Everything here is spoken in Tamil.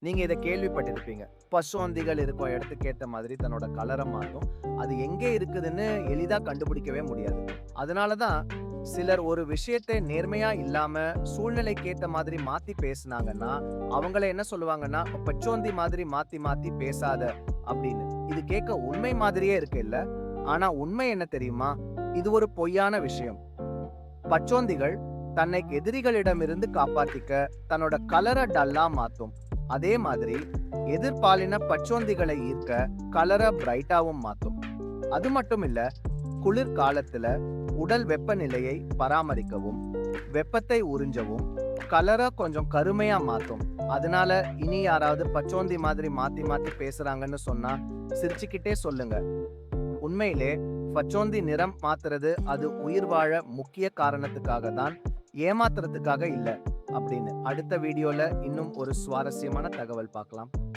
நீங்க இதை கேள்விப்பட்டிருப்பீங்க. பசோந்திகள் இருக்கும் இடத்துக்கு ஏத்த மாதிரி தன்னோட கலரை மாற்றும் அது எங்கே இருக்குதுன்னு எளிதா கண்டுபிடிக்கவே முடியாது. அதனால தான் சிலர் ஒரு விஷயத்தை நேர்மையா இல்லாம சூழ்நிலைக்கு ஏத்த மாதிரி மாத்தி பேசுனாங்கன்னா, அவங்கள என்ன சொல்லுவாங்கன்னா, "பச்சோந்தி மாதிரி மாத்தி மாத்தி பேசாத" அப்படின்னு. இது கேட்க உண்மை மாதிரியே இருக்கு இல்ல? ஆனா உண்மை என்ன தெரியுமா? இது ஒரு பொய்யான விஷயம். பச்சோந்திகள் தன்னை எதிரிகளிடமிருந்து காப்பாத்திக்க தன்னோட கலரை டல்லா மாத்தும். அதே மாதிரி எதிர்பாலின பச்சோந்திகளை ஈர்க்க கலர பிரைட்டாவும் மாற்றும் அது மட்டும் இல்ல, குளிர் காலத்துல உடல் வெப்பநிலையை பராமரிக்கவும், வெப்பத்தை உறிஞ்சவும் கலரை கொஞ்சம் கருமையா மாத்தும். அதனால இனி யாராவது பச்சோந்தி மாதிரி மாத்தி மாத்தி பேசுறாங்கன்னு சொன்னா சிரிச்சுக்கிட்டே சொல்லுங்க. உண்மையிலே பச்சோந்தி நிறம் மாத்துறது அது உயிர் வாழ முக்கிய காரணத்துக்காக தான், ஏமாத்துறதுக்காக இல்லை அப்படின்னு. அடுத்த வீடியோல இன்னும் ஒரு சுவாரஸ்யமான தகவல் பார்க்கலாம்.